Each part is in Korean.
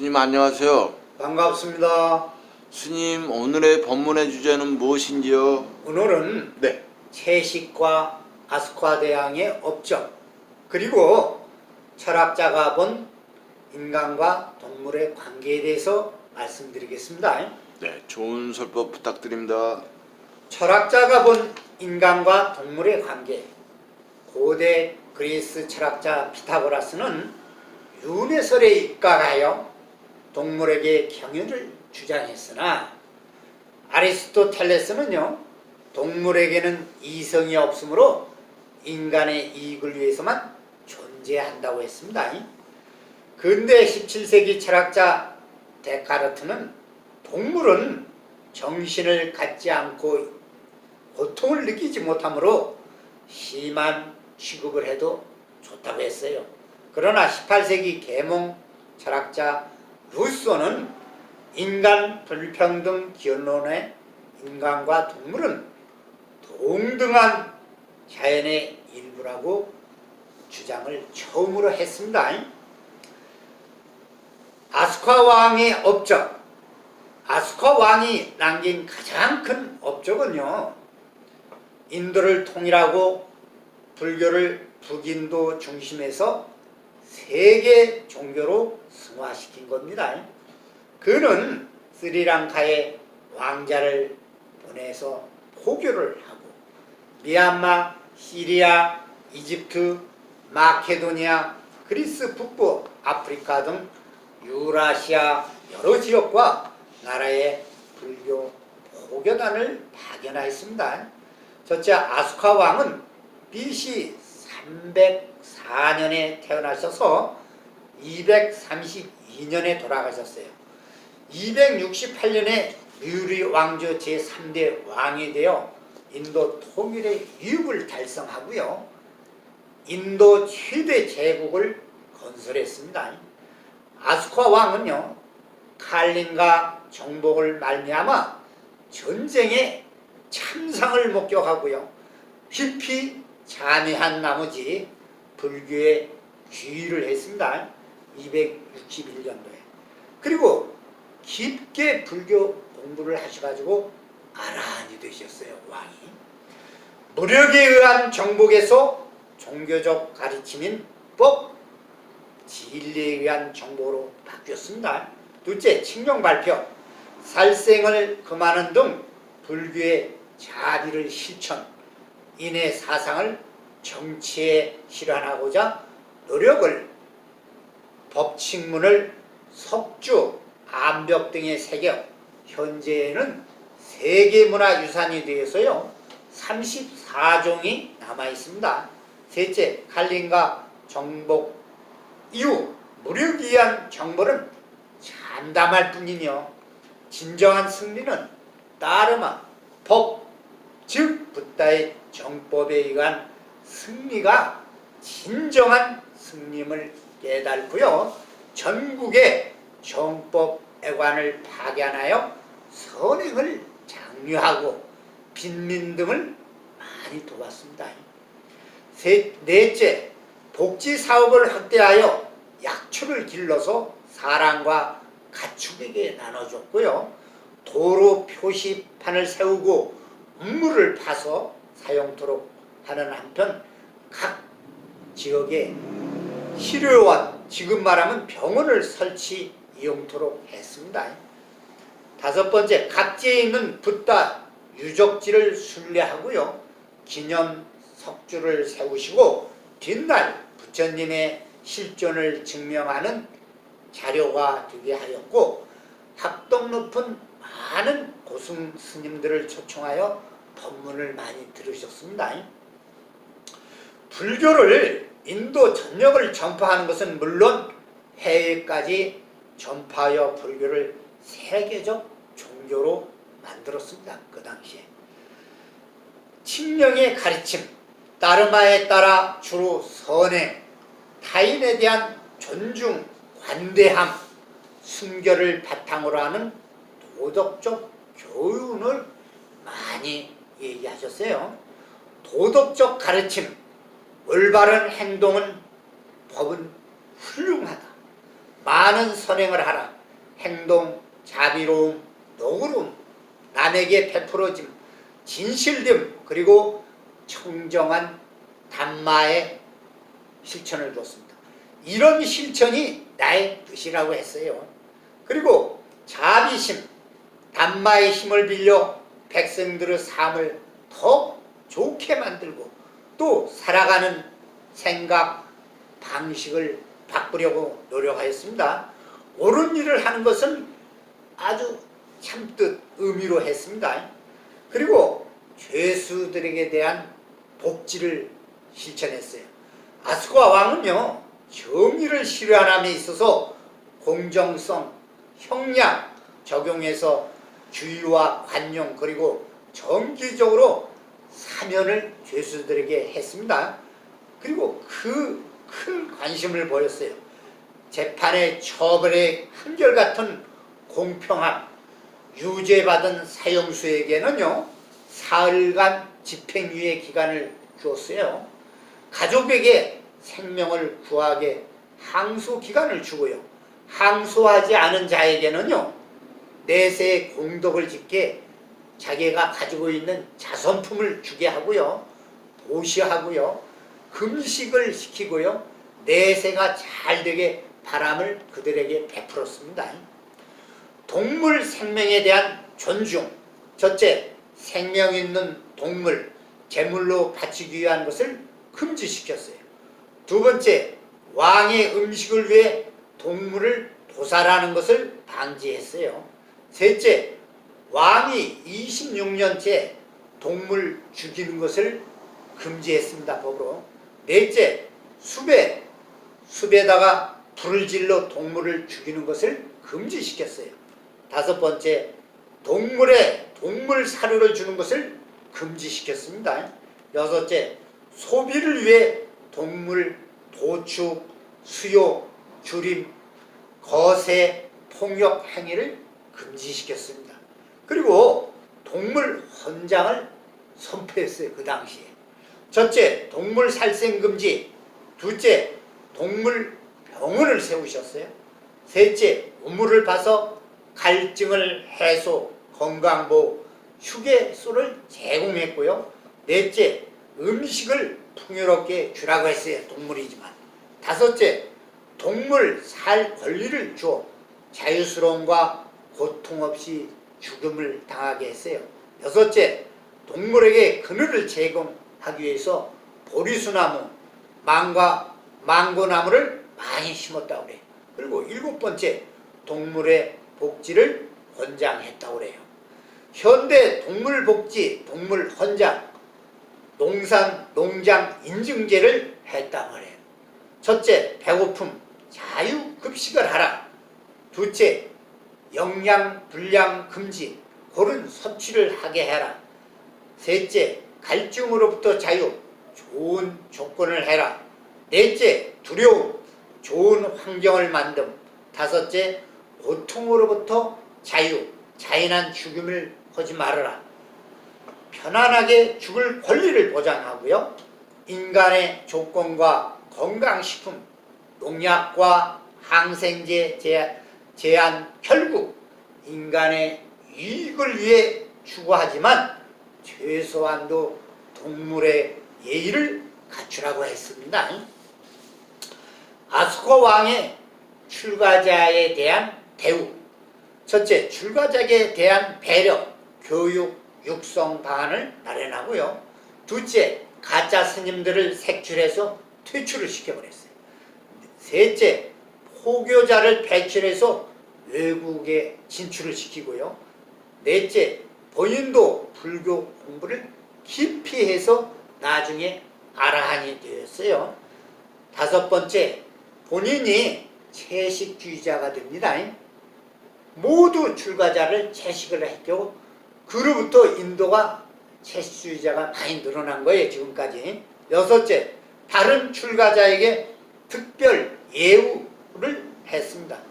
스님 안녕하세요. 반갑습니다. 스님 오늘의 법문의 주제는 무엇인지요? 오늘은 네. 채식과 아스콰대왕의 업적 그리고 철학자가 본 인간과 동물의 관계에 대해서 말씀드리겠습니다. 네, 좋은 설법 부탁드립니다. 철학자가 본 인간과 동물의 관계 고대 그리스 철학자 피타고라스는 윤회설에 입각하여 동물에게 경연을 주장했으나 아리스토텔레스는요 동물에게는 이성이 없으므로 인간의 이익을 위해서만 존재한다고 했습니다. 근대 17세기 철학자 데카르트는 동물은 정신을 갖지 않고 고통을 느끼지 못하므로 심한 취급을 해도 좋다고 했어요. 그러나 18세기 계몽 철학자 루소는 인간 불평등 기원론의 인간과 동물은 동등한 자연의 일부라고 주장을 처음으로 했습니다. 아스카 왕의 업적 아스카 왕이 남긴 가장 큰 업적은요 인도를 통일하고 불교를 북인도 중심에서 세계 종교로 승화시킨 겁니다. 그는 스리랑카에 왕자를 보내서 포교를 하고 미얀마, 시리아, 이집트, 마케도니아, 그리스 북부, 아프리카 등 유라시아 여러 지역과 나라의 불교 포교단을 파견하였습니다. 첫째 아수카 왕은 BC 304년에 태어나셔서 232년에 돌아가셨어요. 268년에 뮤리 왕조 제3대 왕이 되어 인도 통일의 유업을 달성하고요. 인도 최대 제국을 건설했습니다. 아수카 왕은요. 칼린과 정복을 말미암아 전쟁에 참상을 목격하고요. 깊이 잔해한 나머지 불교에 귀의를 했습니다. 261년도에. 그리고 깊게 불교 공부를 하셔가지고 아란이 되셨어요. 왕이. 무력에 의한 정복에서 종교적 가르침인 법, 진리에 의한 정복으로 바뀌었습니다. 둘째, 칙령 발표. 살생을 금하는 등 불교의 자비를 실천, 인의 사상을 정치에 실현하고자 노력을 법칙문을 석주, 암벽 등에 새겨 현재는 세계문화유산이 되어서요 34종이 남아 있습니다. 셋째, 칼린과 정복 이후 무력에 의한 정벌은 참담할 뿐이며 진정한 승리는 따르마 법, 즉 붓다의 정법에 의한 승리가 진정한 승림을 깨달고요. 전국의 정법 애관을 파견하여 선행을 장려하고 빈민 등을 많이 도왔습니다. 셋, 넷째, 복지 사업을 확대하여 약초를 길러서 사람과 가축에게 나눠줬고요. 도로 표시판을 세우고 우물을 파서 사용토록 하는 한편 각 지역에 치료원, 지금 말하면 병원을 설치 이용토록 했습니다. 다섯 번째, 각지에 있는 붓다 유적지를 순례하고요. 기념 석주를 세우시고 뒷날 부처님의 실존을 증명하는 자료가 되게 하였고 합동 높은 많은 고승 스님들을 초청하여 법문을 많이 들으셨습니다. 불교를 인도 전역을 전파하는 것은 물론 해외까지 전파하여 불교를 세계적 종교로 만들었습니다. 그 당시에. 칙령의 가르침, 따르마에 따라 주로 선행, 타인에 대한 존중, 관대함, 순결을 바탕으로 하는 도덕적 교훈을 많이 얘기하셨어요. 도덕적 가르침, 올바른 행동은 법은 훌륭하다. 많은 선행을 하라. 행동, 자비로움, 너그러움, 남에게 베풀어짐, 진실됨, 그리고 청정한 담마의 실천을 줬습니다. 이런 실천이 나의 뜻이라고 했어요. 그리고 자비심, 담마의 힘을 빌려 백성들의 삶을 더 좋게 만들고 또 살아가는 생각, 방식을 바꾸려고 노력하였습니다. 옳은 일을 하는 것은 아주 참뜻 의미로 했습니다. 그리고 죄수들에게 대한 복지를 실천했어요. 아스과 왕은요 정의를 실현함에 있어서 공정성, 형량 적용해서 주의와 관용 그리고 정기적으로 사면을 죄수들에게 했습니다. 그리고 그 큰 관심을 보였어요. 재판의 처벌의 한결같은 공평함, 유죄받은 사형수에게는요 사흘간 집행유예 기간을 주었어요. 가족에게 생명을 구하게 항소 기간을 주고요. 항소하지 않은 자에게는요 내세의 공덕을 짓게 자기가 가지고 있는 자선품을 주게 하고요. 보시하고요. 금식을 시키고요. 내세가 잘 되게 바람을 그들에게 베풀었습니다. 동물 생명에 대한 존중. 첫째, 생명 있는 동물, 제물로 바치기 위한 것을 금지시켰어요. 두 번째, 왕의 음식을 위해 동물을 도살하는 것을 방지했어요. 셋째, 왕이 26년째 동물 죽이는 것을 금지했습니다. 법으로. 넷째, 숲에 숲에다가 불을 질러 동물을 죽이는 것을 금지시켰어요. 다섯 번째, 동물에 동물 사료를 주는 것을 금지시켰습니다. 여섯째, 소비를 위해 동물 도축, 수요, 주림, 거세, 폭력 행위를 금지시켰습니다. 그리고 동물 헌장을 선포했어요. 그 당시에. 첫째, 동물 살생 금지. 둘째, 동물 병원을 세우셨어요. 셋째, 우물을 파서 갈증을 해소, 건강보호, 휴게소를 제공했고요. 넷째, 음식을 풍요롭게 주라고 했어요. 동물이지만. 다섯째, 동물 살 권리를 주어 자유스러움과 고통 없이 죽음을 당하게 했어요. 여섯째, 동물에게 그늘을 제공하기 위해서 보리수나무, 망과 망고나무를 많이 심었다고 그래요. 그리고 일곱 번째, 동물의 복지를 권장했다고 그래요. 현대 동물복지, 동물헌장, 농산, 농장 인증제를 했다고 그래요. 첫째, 배고픔, 자유급식을 하라. 둘째, 영양 불량 금지, 고른 섭취를 하게 해라. 셋째, 갈증으로부터 자유, 좋은 조건을 해라. 넷째, 두려움, 좋은 환경을 만듦. 다섯째, 고통으로부터 자유, 자연한 죽음을 하지 말아라. 편안하게 죽을 권리를 보장하고요. 인간의 조건과 건강식품, 농약과 항생제 제한, 제한 결국 인간의 이익을 위해 추구하지만 최소한도 동물의 예의를 갖추라고 했습니다. 아스코 왕의 출가자에 대한 대우 첫째, 출가자에 대한 배려, 교육, 육성 방안을 마련하고요. 둘째, 가짜 스님들을 색출해서 퇴출을 시켜버렸어요. 셋째, 포교자를 배출해서 외국에 진출을 시키고요. 넷째, 본인도 불교 공부를 깊이 해서 나중에 아라한이 되었어요. 다섯 번째, 본인이 채식주의자가 됩니다. 모두 출가자를 채식을 했고 그로부터 인도가 채식주의자가 많이 늘어난 거예요. 지금까지. 여섯째, 다른 출가자에게 특별 예우를 했습니다.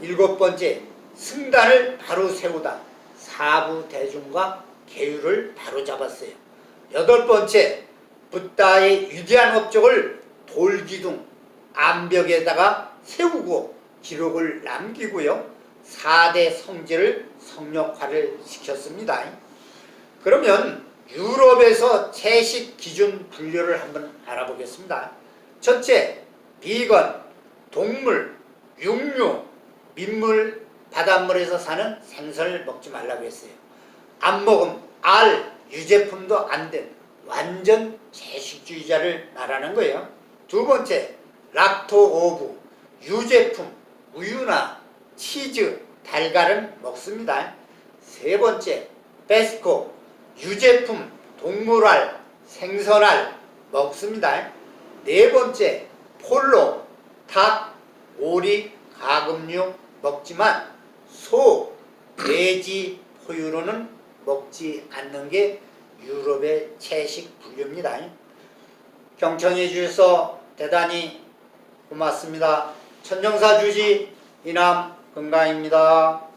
일곱 번째, 승단을 바로 세우다. 사부 대중과 계율을 바로 잡았어요. 여덟 번째, 붓다의 위대한 업적을 돌기둥, 암벽에다가 세우고 기록을 남기고요. 4대 성지를 성역화를 시켰습니다. 그러면 유럽에서 채식 기준 분류를 한번 알아보겠습니다. 첫째, 비건, 동물, 육류, 민물, 바닷물에서 사는 생선을 먹지 말라고 했어요. 안 먹음, 알, 유제품도 안 된 완전 채식주의자를 말하는 거예요. 두 번째, 락토 오브, 유제품, 우유나 치즈, 달걀은 먹습니다. 세 번째, 베스코, 유제품, 동물알, 생선알 먹습니다. 네 번째, 폴로, 닭, 오리, 가금류 먹지만 소, 돼지, 포유로는 먹지 않는 게 유럽의 채식 분류입니다. 경청해 주셔서 대단히 고맙습니다. 천정사 주지 이남 건강입니다.